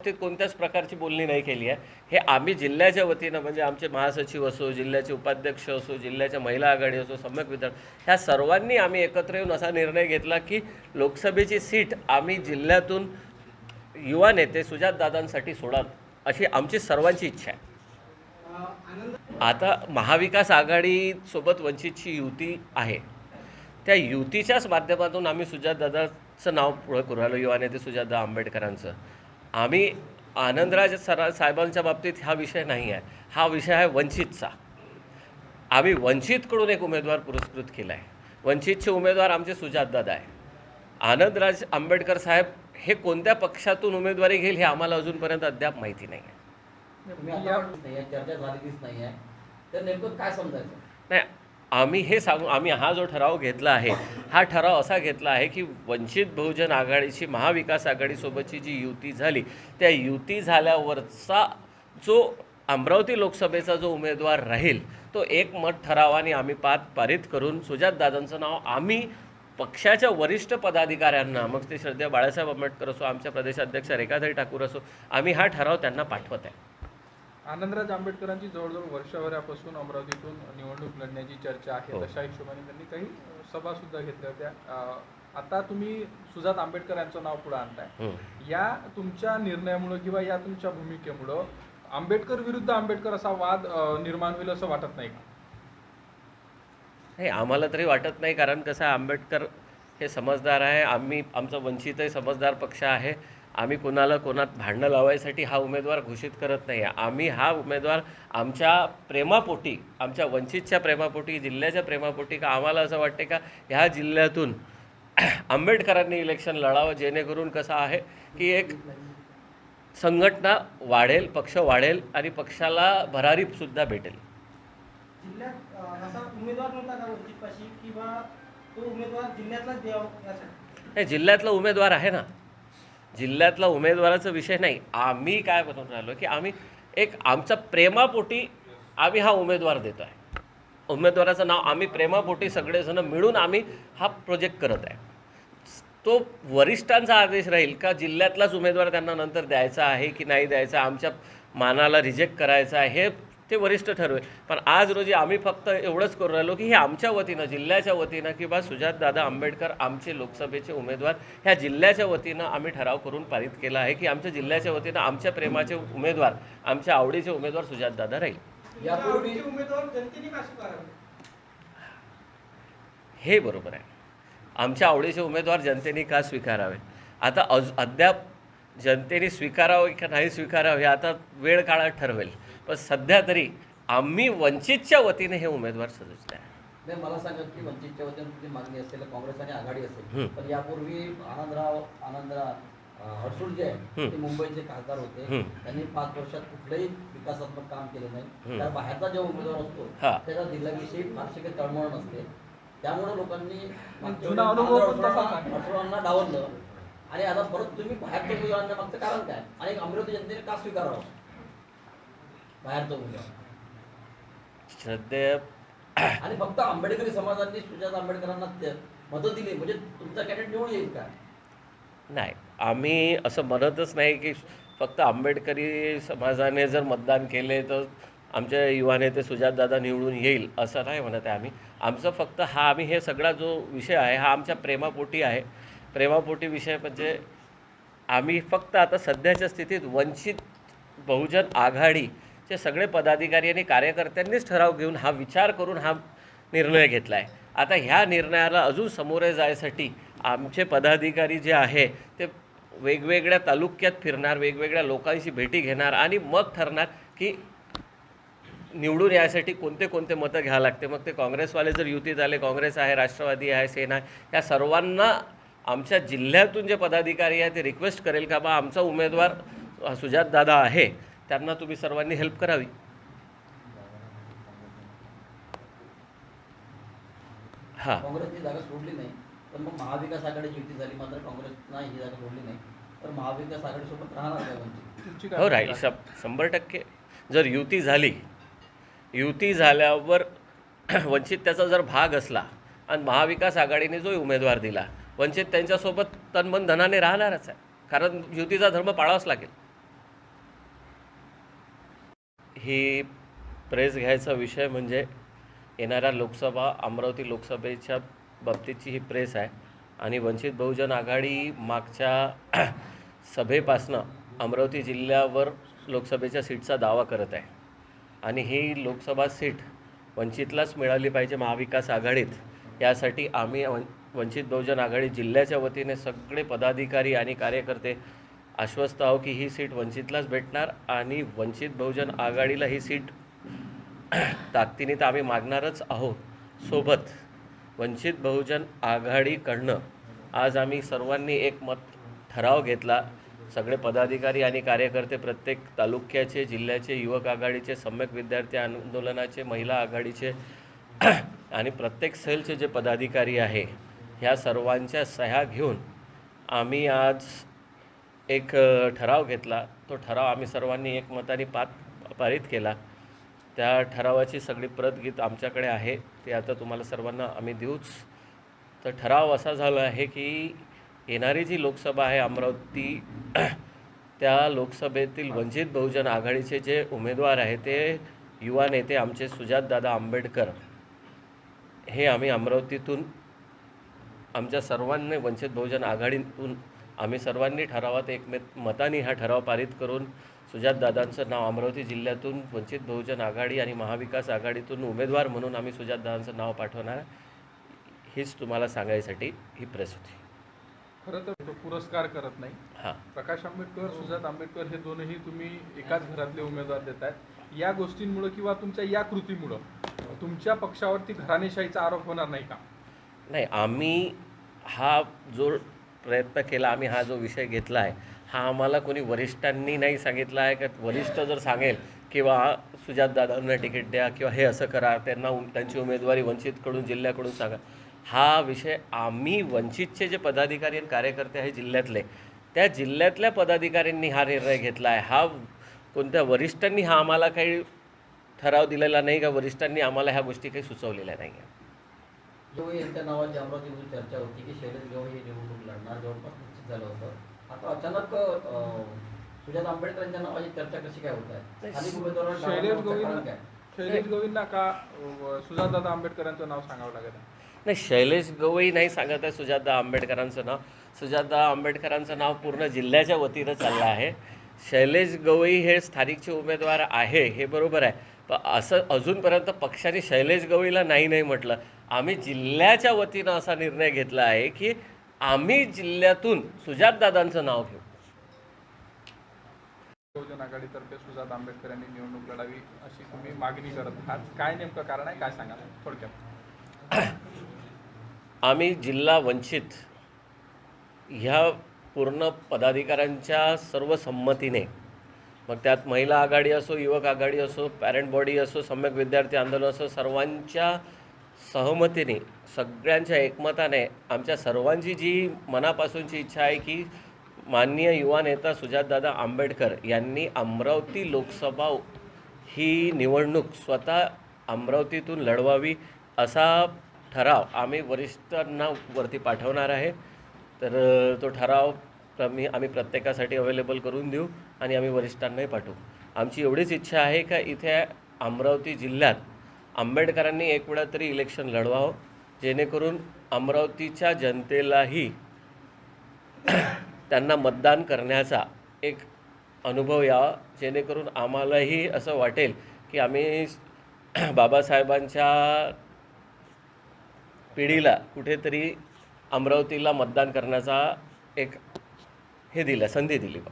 बाबतीत कोणत्याच प्रकारची बोलणी नाही केली आहे. हे आम्ही जिल्ह्याच्या वतीनं म्हणजे आमचे महासचिव असो जिल्ह्याचे उपाध्यक्ष असो जिल्ह्याच्या महिला आघाडी असो सम्यक वितरण ह्या सर्वांनी आम्ही एकत्र येऊन असा निर्णय घेतला की लोकसभेची सीट आम्ही जिल्ह्यातून युवा नेते सुजातदादांसाठी सोडाल अशी आमची सर्वांची इच्छा आहे. आता महाविकास आघाडीसोबत वंचितची युती आहे. त्या युतीच्याच माध्यमातून आम्ही सुजातदादाचं नाव पुढं करू राहिलो युवा नेते सुजातदा आंबेडकरांचं. आम्ही आनंदराज सरा साहेबांच्या बाबतीत हा विषय नाही आहे. हा विषय आहे वंचितचा. आम्ही वंचितकडून एक उमेदवार पुरस्कृत केला आहे वंचितचे उमेदवार आमचे सुजातदादा आहे आनंदराज आंबेडकर साहेब हे कोणत्या पक्षातून उमेदवारी घेईल हे आम्हाला अजूनपर्यंत अद्याप माहिती नाही आहे. नाही आम्ही हे सांगू आम्ही हा जो ठराव घेतला आहे हा ठराव असा घेतला आहे की वंचित बहुजन आघाडीची महाविकास आघाडीसोबतची जी युती झाली त्या युती झाल्यावरचा जो अमरावती लोकसभेचा जो उमेदवार राहील तो एक मत ठरावाने आम्ही पात पारित करून सुजातदादांचं नाव आम्ही पक्षाच्या वरिष्ठ पदाधिकाऱ्यांना मग ते श्रद्धेय बाळासाहेब आंबेडकर असो आमच्या प्रदेशाध्यक्ष रेखाधरी ठाकूर असो आम्ही हा ठराव त्यांना पाठवत आहे. आनंदराज आंबेडकरांची जवळजवळ वर्षभरापासून अमरावतीतून निवडणूक लढण्याची चर्चा आहे. हो. तशा हिशोबाने त्यांनी काही सभा सुद्धा घेतल्या होत्या. आता तुम्ही सुजात आंबेडकर यांचं नाव पुढे आणताय. हं. या तुमच्या निर्णयामुळं किंवा या तुमच्या भूमिकेमुळं आंबेडकर विरुद्ध आंबेडकर असा वाद निर्माण होईल असं वाटत नाही का? नाही आम्हाला तरी वाटत नाही कारण कसं आंबेडकर हे समजदार आहे. आम्ही आमचा वंचितही समजदार पक्ष आहे. आम्ही कोणाला कोणात भांडणं लावायसाठी हा उमेदवार घोषित करत नाही आहे. आम्ही हा उमेदवार आमच्या प्रेमापोटी आमच्या वंचितच्या प्रेमापोटी जिल्ह्याच्या प्रेमापोटी का आम्हाला असं वाटते का ह्या जिल्ह्यातून आंबेडकरांनी इलेक्शन लढावं जेणेकरून कसं आहे की एक संघटना वाढेल पक्ष वाढेल आणि पक्षाला भरारीसुद्धा भेटेल. नाही जिल्ह्यातला उमेदवार आहे ना. जिल्ह्यातला उमेदवाराचा विषय नाही. आम्ही काय बनवून राहिलो की आम्ही एक आमचा प्रेमापोटी आम्ही हा उमेदवार देतो आहे. उमेदवाराचं नाव आम्ही प्रेमापोटी सगळेजण मिळून आम्ही हा प्रोजेक्ट करत आहे. तो वरिष्ठांचा आदेश राहील का जिल्ह्यातलाच उमेदवार त्यांना नंतर द्यायचा आहे की नाही द्यायचा आमच्या मानाला रिजेक्ट करायचा आहे? हे ते वरिष्ठ ठरवेल. पण आज रोजी आम्ही फक्त एवढंच करू राहिलो की हे आमच्या वतीनं जिल्ह्याच्या वतीनं किंवा सुजातदादा आंबेडकर आमचे लोकसभेचे उमेदवार ह्या जिल्ह्याच्या वतीनं आम्ही ठराव करून पारित केला आहे की आमच्या जिल्ह्याच्या वतीनं आमच्या प्रेमाचे उमेदवार आमच्या आवडीचे उमेदवार सुजातदादा राहील. यापूर्वी जनतेने का स्वीकारावे हे बरोबर आहे. आमच्या आवडीचे उमेदवार जनतेने का स्वीकारावे? आता अज अद्याप जनतेने स्वीकारावं की नाही स्वीकारावं हे आता वेळ काळात ठरवेल. पण सध्या तरी आम्ही वंचितच्या वतीने हे उमेदवार सजवले आहे नाही मला सांगा की वंचितच्या वतीने तुमची मागणी असेल काँग्रेस आणि आघाडी असेल हं. पण यापूर्वी आनंदराव आनंदराव हडसूळ जे आहे हं. ते मुंबईचे खासदार होते हं. त्यांनी पाच वर्षात कुठलंही विकासात्मक काम केलं नाही हं. तर बाहेरचा जो उमेदवार असतो हा. त्याच्या जिल्ह्याविषयी फारशी काही तळमळ नसते त्यामुळे लोकांनी जुना अनुभव डावललं आणि आता परत तुम्ही बाहेरच्या उमेदवारांना मागचं कारण काय आणि अमरावती जनतेने का स्वीकारावं उमेदवार श्रद्धेय. आणि फक्त आंबेडकरी समाजाने सुजात आंबेडकरांना ते- मतं दिली म्हणजे तुमचा कॅन्डिडेट निवडून येईल का? नाही आम्ही असं म्हणतच नाही की फक्त आंबेडकरी समाजाने जर मतदान केले तर आमचे युवा नेते सुजातदादा निवडून येईल असं नाही म्हणत आहे आम्ही. आमचं फक्त हा आम्ही हे सगळा जो विषय आहे हा आमच्या प्रेमापोटी आहे. प्रेमापोटी विषय म्हणजे आम्ही फक्त आता सध्याच्या स्थितीत वंचित बहुजन चे सगळे पदाधिकारी आणि कार्यकर्त्यांनीच ठराव घेऊन हा विचार करून हा निर्णय घेतला आहे आता ह्या निर्णयाला अजून समोरे जायसाठी आमचे पदाधिकारी जे आहे ते वेगवेगळ्या तालुक्यात फिरणार वेगवेगळ्या लोकांशी भेटी घेणार आणि मग ठरणार की निवडून यायसाठी कोणते कोणते मतं घ्यावं लागते. मग ते काँग्रेसवाले जर युतीत आले काँग्रेस आहे राष्ट्रवादी आहे सेना आहे या सर्वांना आमच्या जिल्ह्यातून जे पदाधिकारी आहे ते रिक्वेस्ट करेल का बा आमचा उमेदवार सुजातदादा आहे त्यांना तुम्ही सर्वांनी हेल्प करावी. हां. काँग्रेसची जागा सोडली नाही पण मग महाविकास आघाडीची युती झाली मात्र काँग्रेसनं ही जागा सोडली नाही. तर महाविकास आघाडीसोबत राहणार हो राहील. भूमिका? शं शंभर टक्के. जर युती झाली युती झाल्यावर वंचित त्याचा जर भाग असला आणि महाविकास आघाडीने जो उमेदवार दिला वंचित त्यांच्यासोबत तनमन धनाने राहणारच आहे. कारण युतीचा धर्म पाळावाच लागेल. ही प्रेस घ्यायचा विषय म्हणजे येणाऱ्या लोकसभा अमरावती लोकसभेच्या बाबतीतची ही प्रेस आहे. आणि वंचित बहुजन आघाडी मागच्या सभेपासनं अमरावती जिल्ह्यावर लोकसभेच्या सीटचा दावा करत आहे. आणि ही लोकसभा सीट वंचितलाच मिळाली पाहिजे महाविकास आघाडीत. यासाठी आम्ही वंचित बहुजन आघाडी जिल्ह्याच्या वतीने सगळे पदाधिकारी आणि कार्यकर्ते आश्वस्त आहो की ही सीट वंचितलाच भेटणार आणि वंचित बहुजन आघाडीला ही सीट ताकदीने तर आम्ही मागणारच आहोत. सोबत वंचित बहुजन आघाडीकडनं आज आम्ही सर्वांनी एक मत ठराव घेतला. सगळे पदाधिकारी आणि कार्यकर्ते प्रत्येक तालुक्याचे जिल्ह्याचे युवक आघाडीचे सम्यक विद्यार्थी आंदोलनाचे महिला आघाडीचे आणि प्रत्येक सेलचे जे पदाधिकारी आहे ह्या सर्वांच्या सह्या घेऊन आम्ही आज एक ठराव घेतला. तो ठराव आम्ही सर्वांनी एकमताने पात पारित केला. त्या ठरावाची सगळी प्रत गीत आमच्याकडे आहे. ते आता तुम्हाला सर्वांना आम्ही देऊच. तर ठराव असा झाला आहे की येणारी जी लोकसभा आहे अमरावती त्या लोकसभेतील वंचित बहुजन आघाडीचे जे उमेदवार आहे ते युवा नेते आमचे सुजातदादा आंबेडकर. हे आम्ही अमरावतीतून आमच्या सर्वांनी वंचित बहुजन आघाडीतून आम्ही सर्वांनी ठरावात एकमेत मताने हा ठराव पारित करून सुजातदादांचं नाव अमरावती जिल्ह्यातून वंचित बहुजन आघाडी आणि महाविकास आघाडीतून उमेदवार म्हणून आम्ही सुजातदादांचं नाव पाठवणार. हीच तुम्हाला सांगायसाठी ही प्रेस होती खरं तर तो पुरस्कार करत नाही. हां. प्रकाश आंबेडकर सुजात आंबेडकर हे दोनही तुम्ही एकाच घरातले उमेदवार देत आहेत या गोष्टींमुळं किंवा तुमच्या या कृतीमुळं तुमच्या पक्षावरती घराणेशाहीचा आरोप होणार नाही का? नाही आम्ही हा जो प्रयत्न केला आम्ही हा जो विषय घेतला आहे हा आम्हाला कोणी वरिष्ठांनी नाही सांगितला आहे. का वरिष्ठ जर सांगेल किंवा सुजातदादांना तिकीट द्या किंवा हे असं करा त्यांना उम- त्यांची उमेदवारी वंचितकडून जिल्ह्याकडून सांगा. हा विषय आम्ही वंचितचे जे पदाधिकारी आणि कार्यकर्ते आहे जिल्ह्यातले त्या जिल्ह्यातल्या पदाधिकाऱ्यांनी हा निर्णय घेतला आहे. हा कोणत्या वरिष्ठांनी हा आम्हाला काही ठराव दिलेला नाही का? वरिष्ठांनी आम्हाला ह्या गोष्टी काही सुचवलेल्या नाही आहे गवई यांच्या नावाची अमरावतीमध्ये चर्चा होती की शैलेश गवई हे निवडणूक लढणार. जवळपास निश्चित झालं होतं. आता अचानक सुजात आंबेडकर यांच्या नावाची चर्चा कशी काय होत आहे? स्थानिक उमेदवारांना शैलेश गोविंद का सुजातदादा आंबेडकरांचं नाव सांगावं लागत आहे नाही शैलेश गवई नाही सांगत आहे सुजाता आंबेडकरांचं नाव. सुजाता आंबेडकरांचं नाव पूर्ण जिल्ह्याच्या वतीनं चाललं आहे. शैलेश गवई हे स्थानिकचे उमेदवार आहे हे बरोबर आहे. पण असं अजूनपर्यंत पक्षाने शैलेश गवईला नाही नाही म्हटलं. आम्ही जिल्ह्याच्या वतीनं असा निर्णय घेतला आहे की आम्ही जिल्ह्यातून सुजातदादांचं नाव घेऊ. बहुजन आघाडीतर्फे सुजात आंबेडकर यांनी निवडणूक लढावी अशी तुम्ही मागणी करत आहात. काय नेमकं कारण आहे? काय सांगा थोडक्यात. आम्ही जिल्हा वंचित ह्या पूर्ण पदाधिकाऱ्यांच्या सर्व संमतीने मग त्यात महिला आघाडी असो युवक आघाडी असो पॅरेंट बॉडी असो सम्यक विद्यार्थी आंदोलन असो सर्वांच्या सहमतीने सगळ्यांच्या एकमताने आमच्या सर्वांची जी मनापासूनची इच्छा आहे की माननीय युवा नेता सुजातदादा आंबेडकर यांनी अमरावती लोकसभा ही निवडणूक स्वतः अमरावतीतून लढवावी असा ठराव आम्ही वरिष्ठांना वरती पाठवणार आहे. तर तो ठराव आम्ही आम्ही प्रत्येकासाठी अवेलेबल करून देऊ आणि आम्ही वरिष्ठांनाही पाठवू. आमची एवढीच इच्छा आहे का इथे अमरावती जिल्ह्यात आंबेडकरांनी एक वेळा तरी इलेक्शन लढवावं जेणेकरून अमरावतीच्या जनतेलाही त्यांना मतदान करण्याचा एक अनुभव यावा जेणेकरून आम्हालाही असं वाटेल की आम्ही बाबासाहेबांच्या पिढीला कुठेतरी अमरावतीला मतदान करण्याचा एक हे दिलं संधी दिली बा